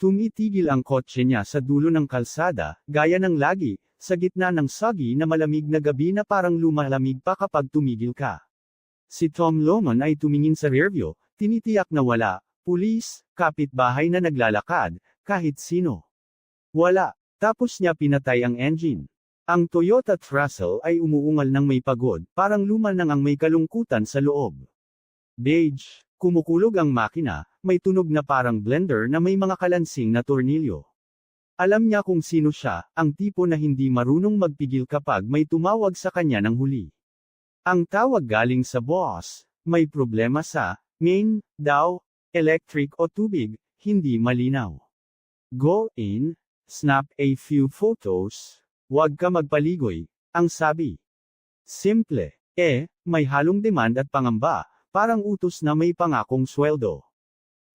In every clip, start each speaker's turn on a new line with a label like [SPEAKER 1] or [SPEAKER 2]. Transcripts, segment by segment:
[SPEAKER 1] Tumitigil ang kotse niya sa dulo ng kalsada, gaya ng lagi, sa gitna ng sagi na malamig na gabi na parang lumalamig pa kapag tumigil ka. Si Tom Loman ay tumingin sa rearview, tinitiyak na wala, pulis, kapitbahay na naglalakad, kahit sino. Wala. Tapos niya pinatay ang engine. Ang Toyota Trussell ay umuungal ng may pagod, parang luma nang ang may kalungkutan sa loob. Beige, kumukulog ang makina, may tunog na parang blender na may mga kalansing na tornilyo. Alam niya kung sino siya, ang tipo na hindi marunong magpigil kapag may tumawag sa kanya ng huli. Ang tawag galing sa boss, may problema sa, main, daw, electric o tubig, hindi malinaw. Go in, snap a few photos, huwag ka magpaligoy, ang sabi. Simple, eh, may halong demand at pangamba, parang utos na may pangakong sweldo.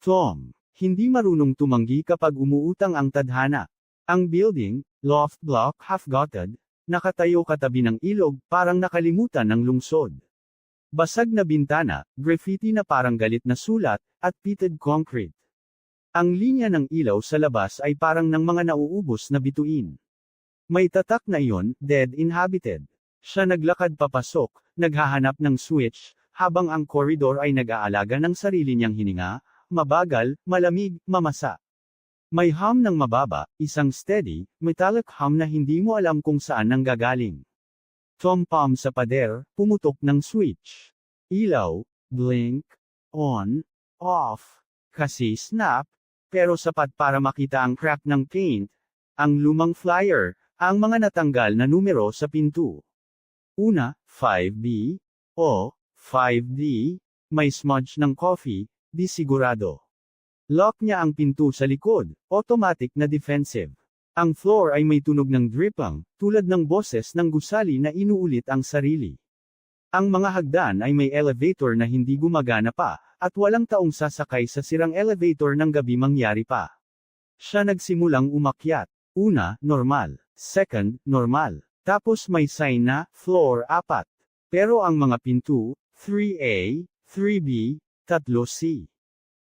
[SPEAKER 1] Tom, hindi marunong tumanggi kapag umuutang ang tadhana. Ang building, loft block half-gutted, nakatayo katabi ng ilog, parang nakalimutan ng lungsod. Basag na bintana, graffiti na parang galit na sulat, at pitted concrete. Ang linya ng ilaw sa labas ay parang ng mga nauubos na bituin. May tatak na iyon, dead inhabited. Siya naglakad papasok, naghahanap ng switch, habang ang koridor ay nag-aalaga ng sarili niyang hininga, mabagal, malamig, mamasa. May hum ng mababa, isang steady, metallic hum na hindi mo alam kung saan nanggagaling. Tom Palm sa pader, pumutok ng switch. Ilaw, blink, on, off, kasi snap, pero sapat para makita ang crack ng paint, ang lumang flyer, ang mga natanggal na numero sa pinto. Una, 5B, o, 5D, may smudge ng coffee, di sigurado. Lock niya ang pinto sa likod, automatic na defensive. Ang floor ay may tunog ng dripang, tulad ng boses ng gusali na inuulit ang sarili. Ang mga hagdan ay may elevator na hindi gumagana pa, at walang taong sasakay sa sirang elevator ng gabi mangyari pa. Siya nagsimulang umakyat. Una, normal. Second, normal. Tapos may sign na, floor 4. Pero ang mga pinto, 3A, 3B, 3C.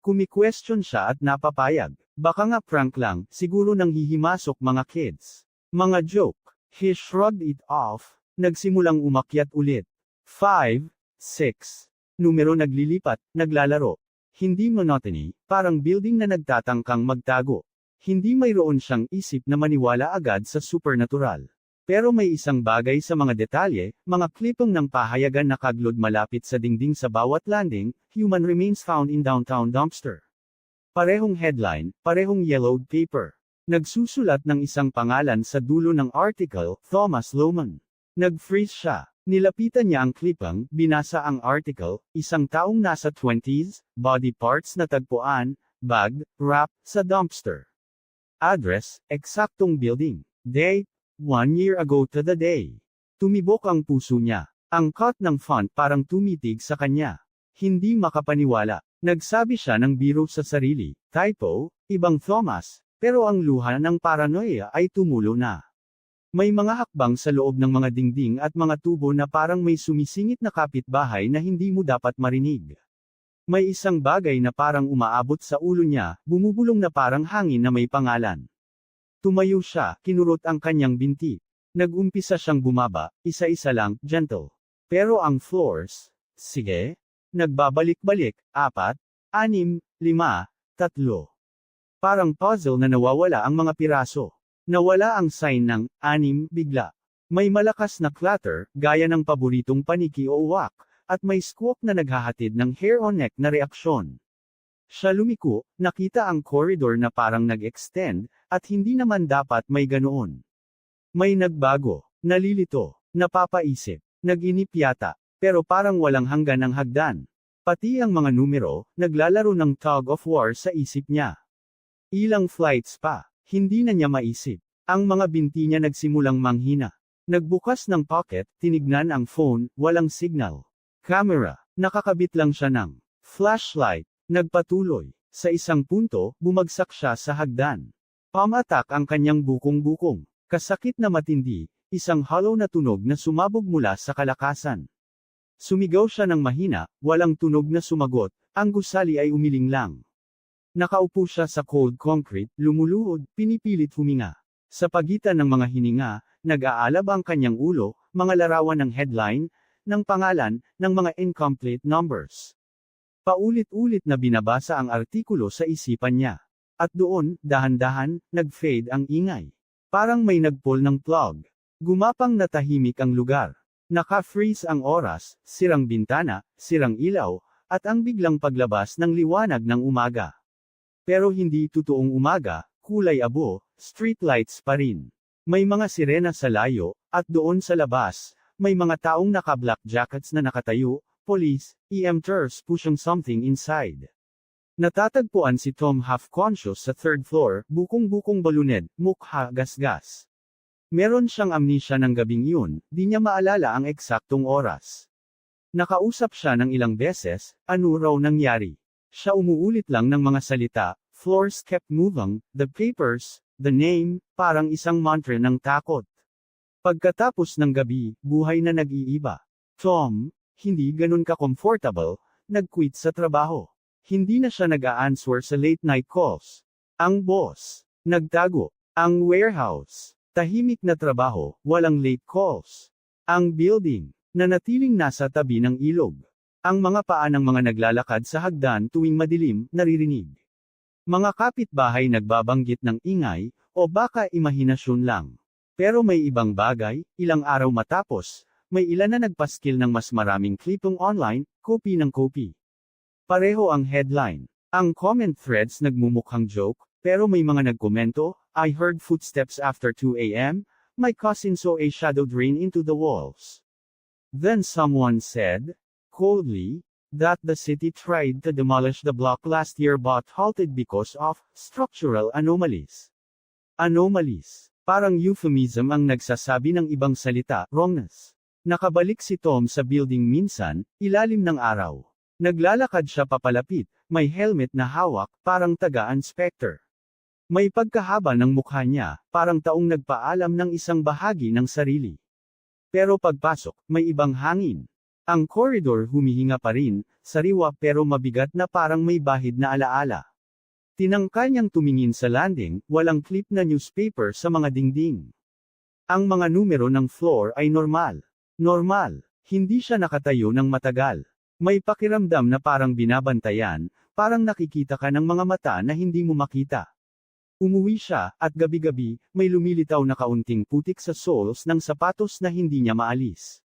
[SPEAKER 1] Kumi-question siya at napapayag. Baka nga prank lang, siguro nang hihimasok mga kids. Mga joke. He shrugged it off, nagsimulang umakyat ulit. 5, 6. Numero naglilipat, naglalaro. Hindi monotony, parang building na nagtatangkang magtago. Hindi mayroon siyang isip na maniwala agad sa supernatural. Pero may isang bagay sa mga detalye, mga klipong ng pahayagan na kaglod malapit sa dingding sa bawat landing, human remains found in downtown dumpster. Parehong headline, parehong yellowed paper. Nagsusulat ng isang pangalan sa dulo ng article, Thomas Loman. Nag-freeze siya. Nilapitan niya ang klipang, binasa ang article, isang taong nasa 20s, body parts na tagpuan, bag, wrap, sa dumpster. Address, eksaktong building. Date, One year ago to the day. Tumibok ang puso niya. Ang cut ng font parang tumitig sa kanya. Hindi makapaniwala. Nagsabi siya ng biro sa sarili, typo, ibang Thomas, pero ang luha ng paranoia ay tumulo na. May mga hakbang sa loob ng mga dingding at mga tubo na parang may sumisingit na kapitbahay na hindi mo dapat marinig. May isang bagay na parang umaabot sa ulo niya, bumubulong na parang hangin na may pangalan. Tumayo siya, kinurot ang kanyang binti. Nagumpisa siyang bumaba, isa-isa lang, gentle. Pero ang floors, sige, nagbabalik-balik, apat, anim, lima, tatlo. Parang puzzle na nawawala ang mga piraso. Nawala ang sign ng anim bigla. May malakas na clatter, gaya ng paboritong paniki o uwak, at may squawk na naghahatid ng hair on neck na reaksyon. Siya lumiko, nakita ang corridor na parang nag-extend, at hindi naman dapat may ganoon. May nagbago, nalilito, napapaisip, nag-inip yata, pero parang walang hanggan ang hagdan. Pati ang mga numero, naglalaro ng tug of war sa isip niya. Ilang flights pa, hindi na niya maisip. Ang mga binti niya nagsimulang manghina. Nagbukas ng pocket, tinignan ang phone, walang signal. Camera, nakakabit lang siya ng flashlight, Nagpatuloy. Sa isang punto, bumagsak siya sa hagdan. Pamatak ang kanyang bukong-bukong. Kasakit na matindi, isang hollow na tunog na sumabog mula sa kalakasan. Sumigaw siya ng mahina, walang tunog na sumagot, ang gusali ay umiling lang. Nakaupo siya sa cold concrete, lumuluhod, pinipilit huminga. Sa pagitan ng mga hininga, nag-aalab ang kanyang ulo, mga larawan ng headline, ng pangalan, ng mga incomplete numbers. Paulit-ulit na binabasa ang artikulo sa isipan niya. At doon, dahan-dahan, nag-fade ang ingay. Parang may nagpull ng plug. Gumapang na tahimik ang lugar. Naka-freeze ang oras, sirang bintana, sirang ilaw, at ang biglang paglabas ng liwanag ng umaga. Pero hindi totoong umaga, kulay abo, streetlights pa rin. May mga sirena sa layo, at doon sa labas, may mga taong naka-black jackets na nakatayo, police, EMTers pushing something inside. Natatagpuan si Tom half-conscious sa third floor, bukong-bukong baluned, mukha gasgas. Meron siyang amnesia ng gabing yun, di niya maalala ang eksaktong oras. Nakausap siya ng ilang beses, ano raw nangyari. Siya umuulit lang ng mga salita, floors kept moving, the papers, the name, parang isang mantra ng takot. Pagkatapos ng gabi, buhay na nag-iiba. Tom, hindi ganun ka-comfortable, nag-quit sa trabaho. Hindi na siya nag-a-answer sa late night calls. Ang boss, nagtago. Ang warehouse, tahimik na trabaho, walang late calls. Ang building, nanatiling nasa tabi ng ilog. Ang mga paa ng mga naglalakad sa hagdan tuwing madilim, naririnig. Mga kapitbahay nagbabanggit ng ingay, o baka imahinasyon lang. Pero may ibang bagay, ilang araw matapos, may ilan na nagpaskil ng mas maraming klipong online, copy ng copy. Pareho ang headline. Ang comment threads nagmumukhang joke, pero may mga nagkomento, I heard footsteps after 2 a.m., my cousin saw a shadow drain into the walls. Then someone said, coldly, that the city tried to demolish the block last year but halted because of structural anomalies. Anomalies. Parang euphemism ang nagsasabi ng ibang salita, wrongness. Nakabalik si Tom sa building minsan, ilalim ng araw. Naglalakad siya papalapit, may helmet na hawak, parang taga-inspector. May pagkahaba ng mukha niya, parang taong nagpaalam ng isang bahagi ng sarili. Pero pagpasok, may ibang hangin. Ang koridor humihinga pa rin, sariwa pero mabigat na parang may bahid na alaala. Tinangka niyang tumingin sa landing, walang clip na newspaper sa mga dingding. Ang mga numero ng floor ay normal. Normal. Hindi siya nakatayo ng matagal. May pakiramdam na parang binabantayan, parang nakikita ka ng mga mata na hindi mo makita. Umuwi siya, at gabi-gabi, may lumilitaw na kaunting putik sa soles ng sapatos na hindi niya maalis.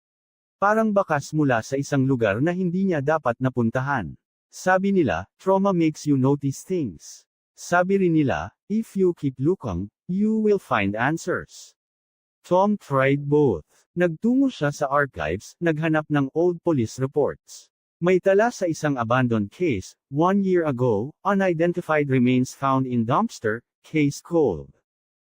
[SPEAKER 1] Parang bakas mula sa isang lugar na hindi niya dapat napuntahan. Sabi nila, trauma makes you notice things. Sabi rin nila, if you keep looking, you will find answers. Tom tried both. Nagtungo siya sa archives, naghanap ng old police reports. May tala sa isang abandoned case, one year ago, unidentified remains found in dumpster, case cold.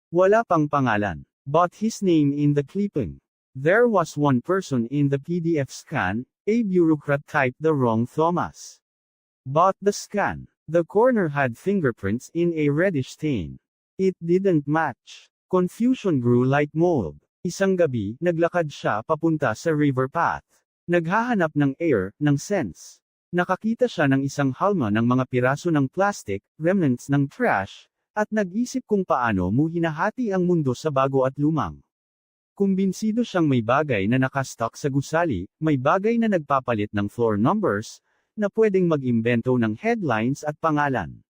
[SPEAKER 1] Wala pang pangalan. But his name in the clipping. There was one person in the PDF scan, a bureaucrat typed the wrong Thomas. But the scan, the corner had fingerprints in a reddish stain. It didn't match. Confusion grew like mold. Isang gabi, naglakad siya papunta sa river path. Naghahanap ng air, ng sense. Nakakita siya ng isang halma ng mga piraso ng plastic, remnants ng trash, at nag-isip kung paano mo hinahati ang mundo sa bago at lumang. Kumbinsido siyang may bagay na nakastock sa gusali, may bagay na nagpapalit ng floor numbers, na pwedeng mag-imbento ng headlines at pangalan.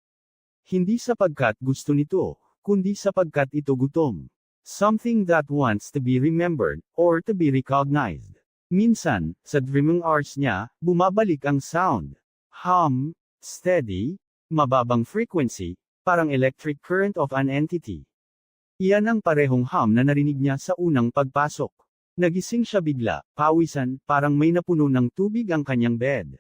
[SPEAKER 1] Hindi sapagkat gusto nito, kundi sapagkat ito gutom. Something that wants to be remembered, or to be recognized. Minsan, sa dreaming hours niya, bumabalik ang sound. Hum, steady, mababang frequency, parang electric current of an entity. Iyan ang parehong hum na narinig niya sa unang pagpasok. Nagising siya bigla, pawisan, parang may napuno ng tubig ang kanyang bed.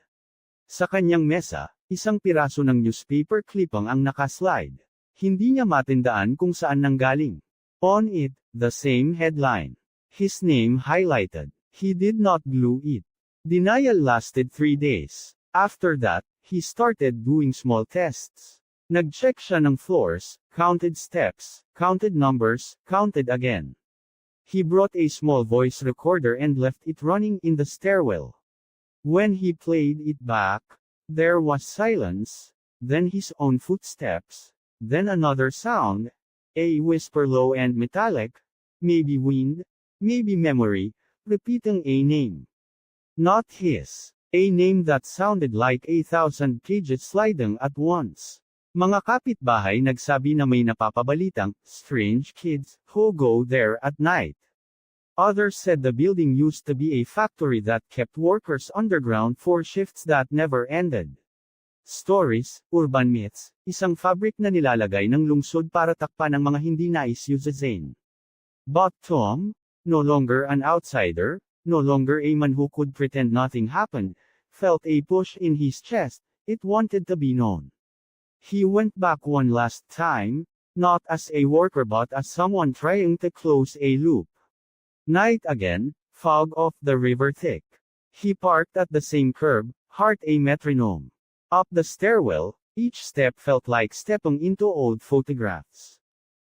[SPEAKER 1] Sa kanyang mesa, isang piraso ng newspaper clipping ang nakaslide. Hindi niya matindaan kung saan nanggaling. On it, the same headline. His name highlighted. He did not glue it. Denial lasted three days. After that, he started doing small tests. Nag-check siya ng floors, counted steps, counted numbers, counted again. He brought a small voice recorder and left it running in the stairwell. When he played it back, there was silence. then his own footsteps, then another sound, a whisper low and metallic, maybe wind, maybe memory, repeating a name. Not his. A name that sounded like a thousand cages sliding at once. Mga kapitbahay nagsabi na may napapabalitang, strange kids, who go there at night. Others said the building used to be a factory that kept workers underground for shifts that never ended. Stories, urban myths, isang fabric na nilalagay ng lungsod para takpan ang mga hindi nais Zane. But Tom, no longer an outsider, no longer a man who could pretend nothing happened, felt a push in his chest, it wanted to be known. He went back one last time, not as a worker but as someone trying to close a loop. Night again, fog off the river thick. He parked at the same curb, heart a metronome. Up the stairwell, each step felt like stepping into old photographs.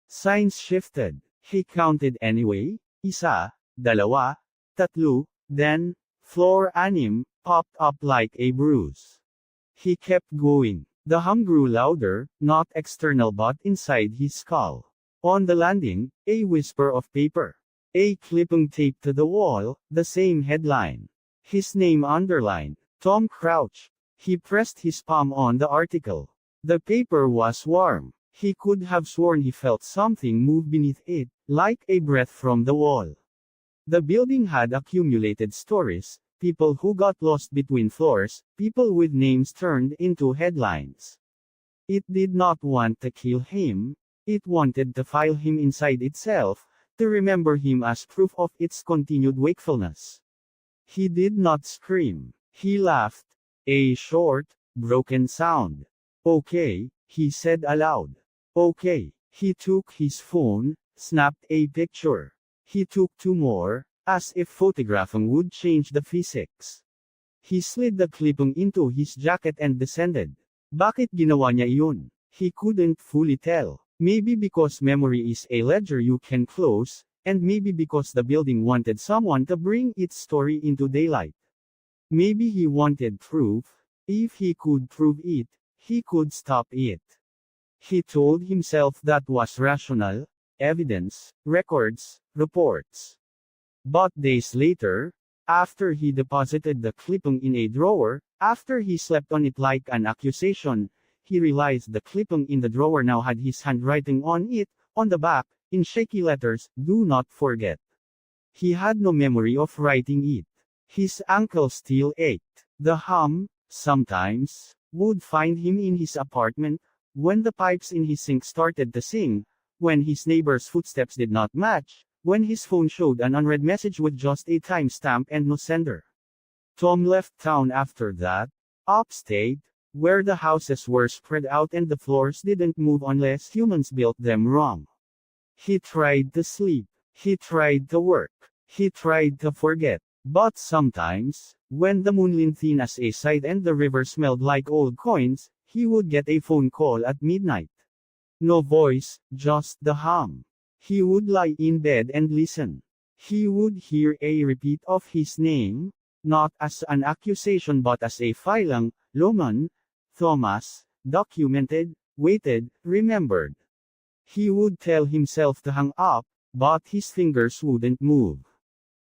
[SPEAKER 1] Signs shifted. He counted anyway, isa, dalawa, tatlu, then, floor anim, popped up like a bruise. He kept going. The hum grew louder, not external but inside his skull. On the landing, a whisper of paper. A clipping taped to the wall, the same headline. His name underlined. Tom Crouch. He pressed his palm on the article. The paper was warm. He could have sworn he felt something move beneath it, like a breath from the wall. The building had accumulated stories, people who got lost between floors, people with names turned into headlines. It did not want to kill him, it wanted to file him inside itself, to remember him as proof of its continued wakefulness. He did not scream, he laughed. A short, broken sound. Okay, he said aloud. Okay, he took his phone, snapped a picture. He took two more, as if photographing would change the physics. He slid the clipping into his jacket and descended. Bakit ginawa niya? He couldn't fully tell. Maybe because memory is a ledger you can close, and maybe because the building wanted someone to bring its story into daylight. Maybe he wanted proof. If he could prove it, he could stop it. He told himself that was rational, evidence, records, reports. But days later, after he deposited the clipping in a drawer, after he slept on it like an accusation, he realized the clipping in the drawer now had his handwriting on it, on the back, in shaky letters, do not forget. He had no memory of writing it. His ankle still ached. The hum, sometimes, would find him in his apartment, when the pipes in his sink started to sing, when his neighbor's footsteps did not match, when his phone showed an unread message with just a timestamp and no sender. Tom left town after that, upstate, where the houses were spread out and the floors didn't move unless humans built them wrong. He tried to sleep, he tried to work, he tried to forget, but sometimes, when the moon leaned thin as a scythe and the river smelled like old coins, he would get a phone call at midnight. No voice, just the hum. He would lie in bed and listen. He would hear a repeat of his name, not as an accusation but as a filang, Loman, Thomas, documented, waited, remembered. He would tell himself to hang up, but his fingers wouldn't move.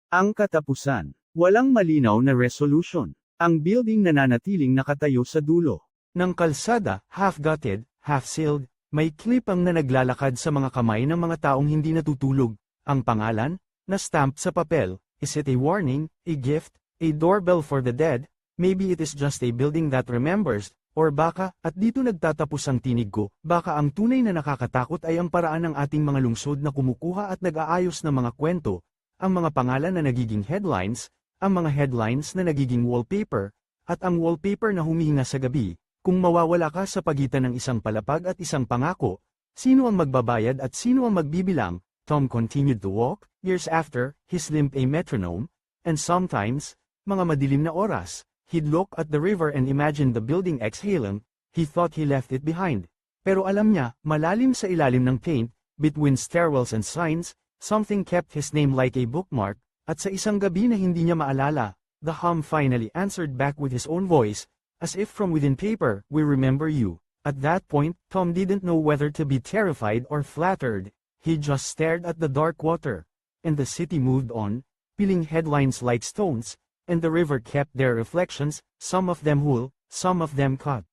[SPEAKER 1] Ang katapusan. Walang malinaw na resolution. Ang building nananatiling nakatayo sa dulo ng kalsada, half-gutted, half-sealed, may klipang na naglalakad sa mga kamay ng mga taong hindi natutulog. Ang pangalan, na stamp sa papel, is it a warning, a gift, a doorbell for the dead, maybe it is just a building that remembers, or baka, at dito nagtatapos ang tinig ko, baka ang tunay na nakakatakot ay ang paraan ng ating mga lungsod na kumukuha at nag-aayos ng mga kwento, ang mga pangalan na nagiging headlines, ang mga headlines na nagiging wallpaper, at ang wallpaper na humihinga sa gabi, kung mawawala ka sa pagitan ng isang palapag at isang pangako, sino ang magbabayad at sino ang magbibilang? Tom continued to walk, years after, his limp a metronome, and sometimes, mga madilim na oras, he'd look at the river and imagine the building exhaling, he thought he left it behind. Pero alam niya, malalim sa ilalim ng paint, between stairwells and signs, something kept his name like a bookmark, at sa isang gabi na hindi niya maalala, the hum finally answered back with his own voice, As if from within paper, we remember you.
[SPEAKER 2] At that point, Tom didn't know whether to be terrified or flattered. He just stared at the dark water. And the city moved on, peeling headlines like stones, and the river kept their reflections, some of them whole, some of them cut.